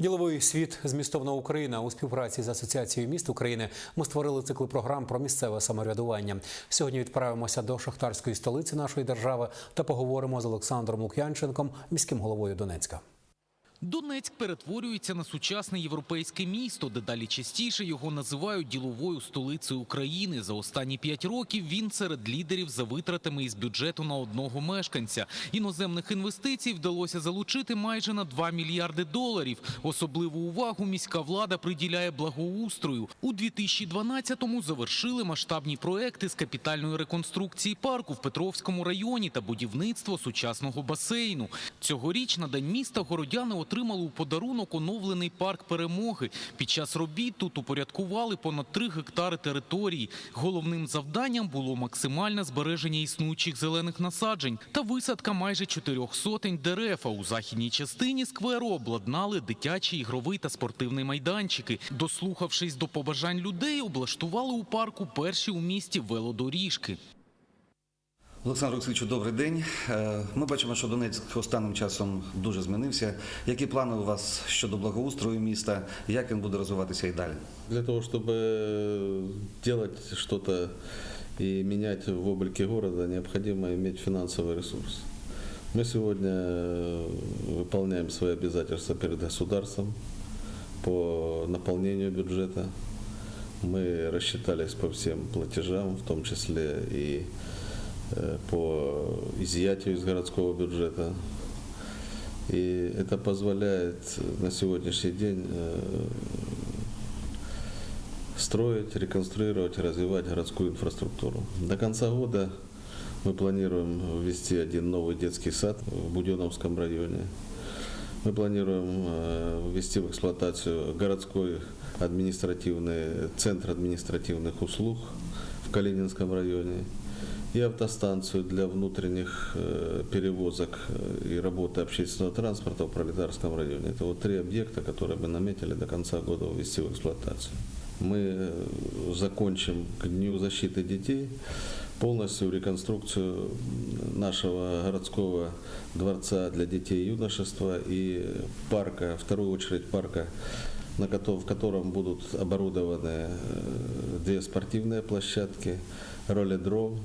Діловий світ змістовна Україна у співпраці з Асоціацією міст України ми створили цикл програм про місцеве самоврядування. Сьогодні відправимося до шахтарської столиці нашої держави та поговоримо з Олександром Лук'янченком, міським головою Донецька. Донецьк перетворюється на сучасне європейське місто. Дедалі частіше його називають діловою столицею України. За останні п'ять років він серед лідерів за витратами із бюджету на одного мешканця. Іноземних інвестицій вдалося залучити майже на 2 мільярди доларів. Особливу увагу міська влада приділяє благоустрою. У 2012-му завершили масштабні проекти з капітальної реконструкції парку в Петровському районі та будівництво сучасного басейну. Цьогоріч на день міста городяни отримали у подарунок оновлений парк перемоги. Під час робіт тут упорядкували понад 3 гектари території. Головним завданням було максимальне збереження існуючих зелених насаджень та висадка майже чотирьох сотень дерев. А у західній частині скверу обладнали дитячі ігровий та спортивний майданчики. Дослухавшись до побажань людей, облаштували у парку перші у місті велодоріжки. Олександр Олексійовичу, добрий день. Е, Ми бачимо, що Донецьк останнім часом дуже змінився. Які плани у вас щодо благоустрою міста? Як він буде розвиватися і далі? Для того, чтобы делать что-то и менять в облике города, необходимо иметь финансовый ресурс. Мы сегодня э, выполняем свои обязательства перед государством по наполнению бюджета. Мы рассчитались по всем платежам, в том числе и э, по изъятию из городского бюджета. И это позволяет на сегодняшний день э, строить, реконструировать развивать городскую инфраструктуру. До конца года мы планируем ввести один новый детский сад в Буденновском районе. Мы планируем э, ввести в эксплуатацию городской административный центр административных услуг в Калининском районе и автостанцию для внутренних э, перевозок э, и работы общественного транспорта в Пролетарском районе. Это вот три объекта, которые мы наметили до конца года ввести в эксплуатацию. Мы э, закончим к Дню защиты детей полностью реконструкцию нашего городского дворца для детей и юношества и парка, в вторую очередь парка, на в котором будут оборудованы две спортивные площадки, ролледром,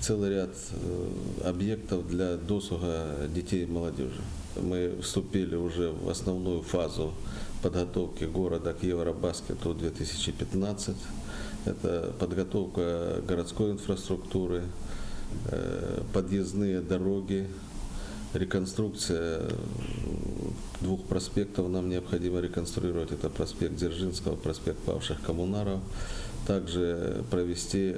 целый ряд э, объектов для досуга детей и молодежи. Мы вступили уже в основную фазу подготовки города к Евробаскету 2015. Это подготовка городской инфраструктуры, э, подъездные дороги, реконструкция двух проспектов нам необходимо реконструировать. Это проспект Дзержинского, проспект Павших Коммунаров. Также провести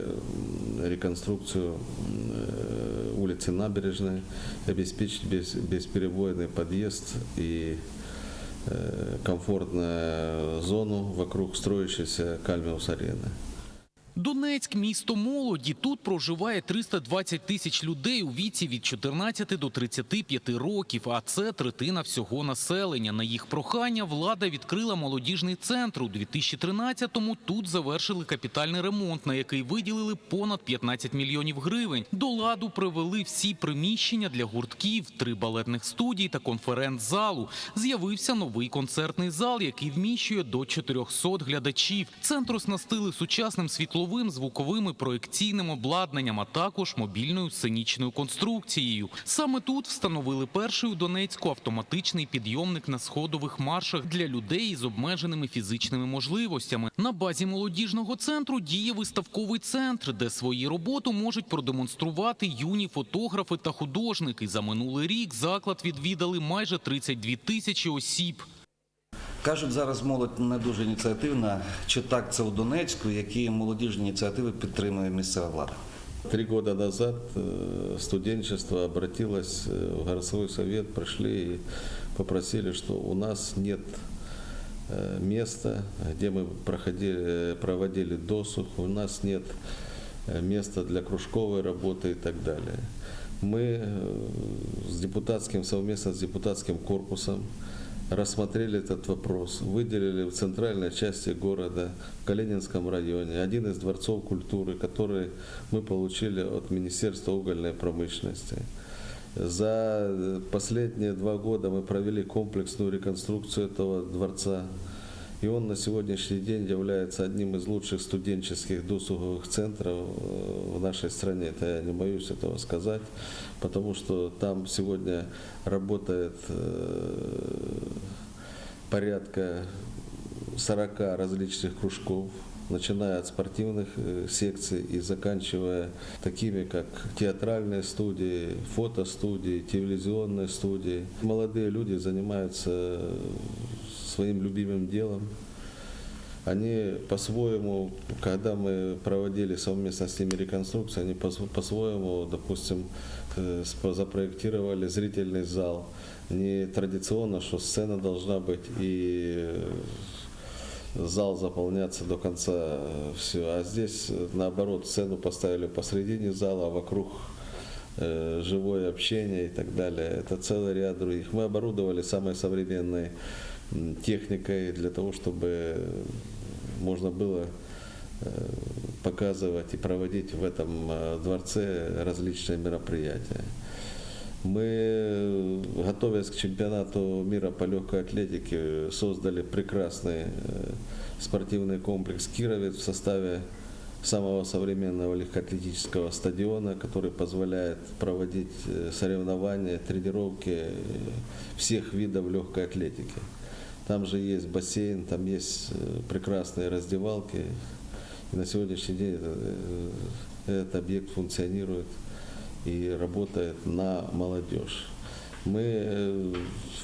реконструкцию э, улицы Набережной, обеспечить бес- бесперебойный подъезд и э, комфортную зону вокруг строящейся Кальмиус-арены. Донецьк – місто молоді. Тут проживає 320 тисяч людей у віці від 14 до 35 років, а це третина всього населення. На їх прохання влада відкрила молодіжний центр. У 2013-му тут завершили капітальний ремонт, на який виділили понад 15 мільйонів гривень. До ладу привели всі приміщення для гуртків, три балетних студій та конференц-залу. З'явився новий концертний зал, який вміщує до 400 глядачів. Центр оснастили сучасним світловим, звуковим і проекційним обладнанням, а також мобільною сценічною конструкцією. Саме тут встановили перший у Донецьку автоматичний підйомник на сходових маршах для людей із обмеженими фізичними можливостями. На базі молодіжного центру діє виставковий центр, де свої роботи можуть продемонструвати юні фотографи та художники. За минулий рік заклад відвідали майже 32 тисячі осіб. Кажуть, зараз молодь не дуже ініціативна. Чи так це у Донецьку? Які молодіжні ініціативи підтримує місцева влада? Три года назад э, студенчество обратилось э, в городской совет, пришли и попросили, что у нас нет э, места, где мы проходили, проводили досуг, у нас нет э, места для кружковой работы и так далее. Мы э, с депутатским, совместно с депутатским корпусом рассмотрели этот вопрос, выделили в центральной части города, в Калининском районе, один из дворцов культуры, который мы получили от Министерства угольной промышленности. За последние два года мы провели комплексную реконструкцию этого дворца. И он на сегодняшний день является одним из лучших студенческих досуговых центров э, в нашей стране. Это я не боюсь этого сказать, потому что там сегодня работает э, порядка 40 различных кружков, начиная от спортивных э, секций и заканчивая такими, как театральные студии, фотостудии, телевизионные студии. Молодые люди занимаются своим любимым делом. Они по-своему, когда мы проводили совместно с ними реконструкцию, они по- по-своему, допустим, э, запроектировали зрительный зал. Не традиционно, что сцена должна быть и э, зал заполняться до конца все. А здесь, э, наоборот, сцену поставили посредине зала, а вокруг э, живое общение и так далее. Это целый ряд других. Мы оборудовали самой современной техникой для того, чтобы можно было э, показывать и проводить в этом э, дворце различные мероприятия. Мы, готовясь к чемпионату мира по легкой атлетике, создали прекрасный спортивный комплекс «Кировец» в составе самого современного легкоатлетического стадиона, который позволяет проводить э, соревнования, тренировки э, всех видов легкой атлетики. Там же есть бассейн, там есть э, прекрасные раздевалки. И на сегодняшний день это, этот объект функционирует и работает на молодежь. Мы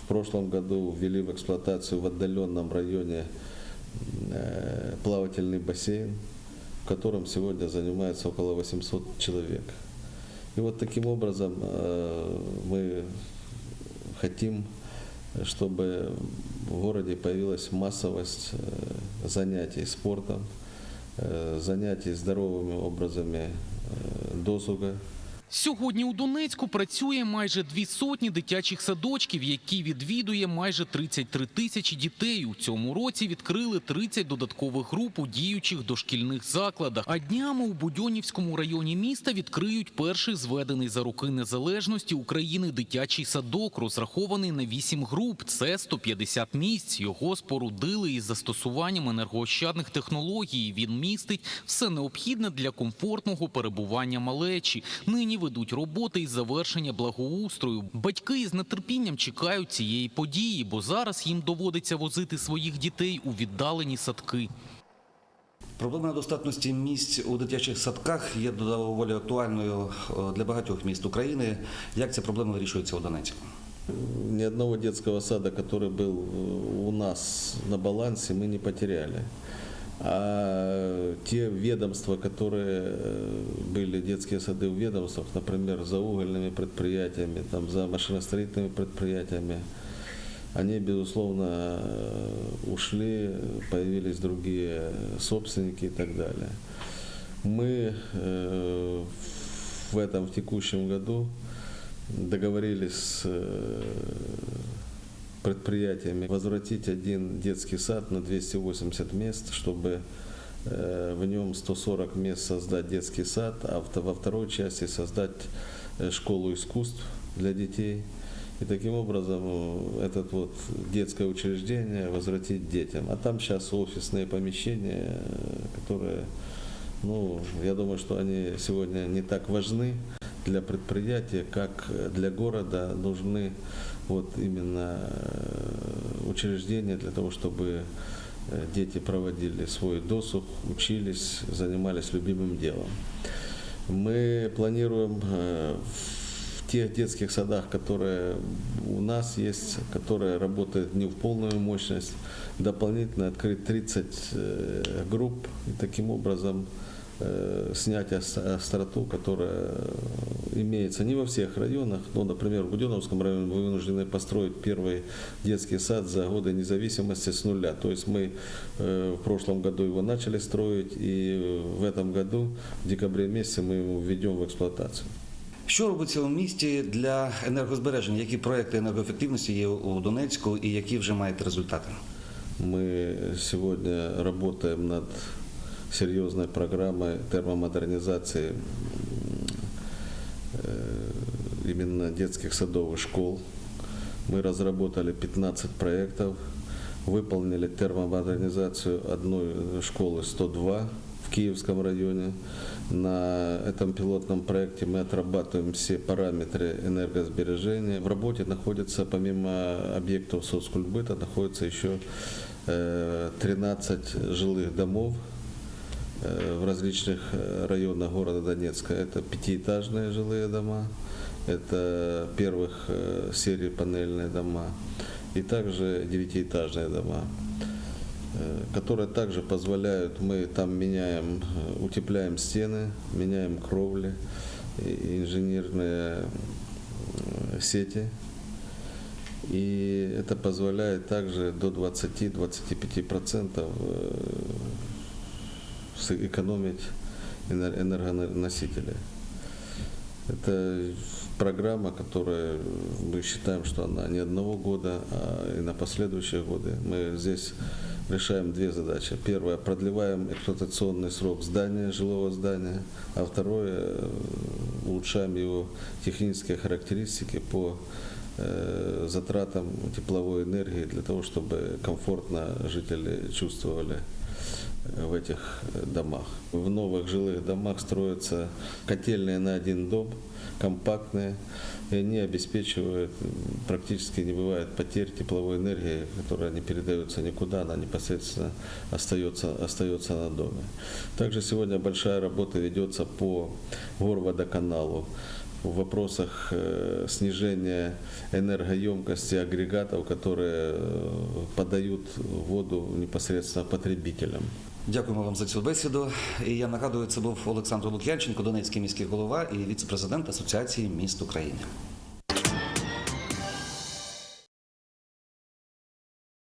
в прошлом году ввели в эксплуатацию в отдаленном районе плавательный бассейн, котором сегодня занимается около 800 человек. И вот таким образом э, мы хотим, чтобы в городе появилась массовость э, занятий спортом, э, занятий здоровыми образами досуга. Сьогодні у Донецьку працює майже дві сотні дитячих садочків, які відвідує майже 33 тисячі дітей. У цьому році відкрили 30 додаткових груп у діючих дошкільних закладах. А днями у Будьонівському районі міста відкриють перший зведений за роки незалежності України дитячий садок, розрахований на 8 груп. Це 150 місць. Його спорудили із застосуванням енергоощадних технологій. Він містить все необхідне для комфортного перебування малечі. Нині ведуть роботи із завершення благоустрою. Батьки із нетерпінням чекають цієї події, бо зараз їм доводиться возити своїх дітей у віддалені садки. Проблема недостатності місць у дитячих садках є доволі актуальною е, для багатьох міст України. Як ця проблема вирішується у Донецьку? Ни одного детского сада, который был э, у нас на балансе, мы не потеряли. А те ведомства, которые э, были детские сады в ведомствах, например, за угольными предприятиями, там, за машиностроительными предприятиями, они, безусловно, э, ушли, появились другие собственники и так далее. Мы э, в этом, в текущем году договорились с предприятиями возвратить один детский сад на 280 мест, чтобы э, в нем 140 мест создать детский сад, а во второй части создать э, школу искусств для детей. И таким образом э, этот вот детское учреждение возвратить детям. А там сейчас офисные помещения, которые, ну, я думаю, что они сегодня не так важны для предприятия, как э, для города нужны вот именно э, учреждения для того, чтобы э, дети проводили свой досуг, учились, занимались любимым делом. Мы планируем в тех детских садах, которые у нас есть, которые работают не в полную мощность, дополнительно открыть 30 э, групп и таким образом снять ос- остроту, которая имеется не во всех районах, но, например, в Буденновском районе мы вынуждены построить первый детский сад за годы независимости с нуля. То есть мы э, в прошлом году его начали строить, и в этом году, в декабре месяце, мы его введем в эксплуатацию. Що робиться у місті для енергозбереження? Які проекти енергоефективності є у Донецьку і які вже маєте результати? Мы сегодня работаем над серьезной программой термомодернизации э, именно детских садов и школ. Мы разработали 15 проектов, выполнили термомодернизацию одной школы 102 в Киевском районе. На этом пилотном проекте мы отрабатываем все параметры энергосбережения. В работе находится, помимо объектов соцкультбыта, находится еще э, 13 жилых домов э, в различных э, районах города Донецка. Это пятиэтажные жилые дома, это первых э, серии панельные дома и также девятиэтажные дома, э, которые также позволяют, мы там меняем, э, утепляем стены, меняем кровли, инженерные э, сети. И это позволяет также до 20-25% сэкономить энер- энергоносители. Это программа, которая мы считаем, что она не одного года, а и на последующие годы. Мы здесь решаем две задачи. Первое, продлеваем эксплуатационный срок здания, жилого здания, а второе, улучшаем его технические характеристики по затратам тепловой энергии для того, чтобы комфортно жители чувствовали э, в этих э, домах. В новых жилых домах строятся котельные на один дом, компактные, и они обеспечивают, практически не бывает потерь тепловой энергии, которая не передается никуда, она непосредственно остается, остается на доме. Также сегодня большая работа ведется по горводоканалу в вопросах э, снижения энергоемкости агрегатов, которые э, подают воду непосредственно потребителям. Дякуємо вам за цю бесіду. І я нагадую, це був Олександр Лук'янченко, Донецький міський голова і віце-президент Асоціації міст України.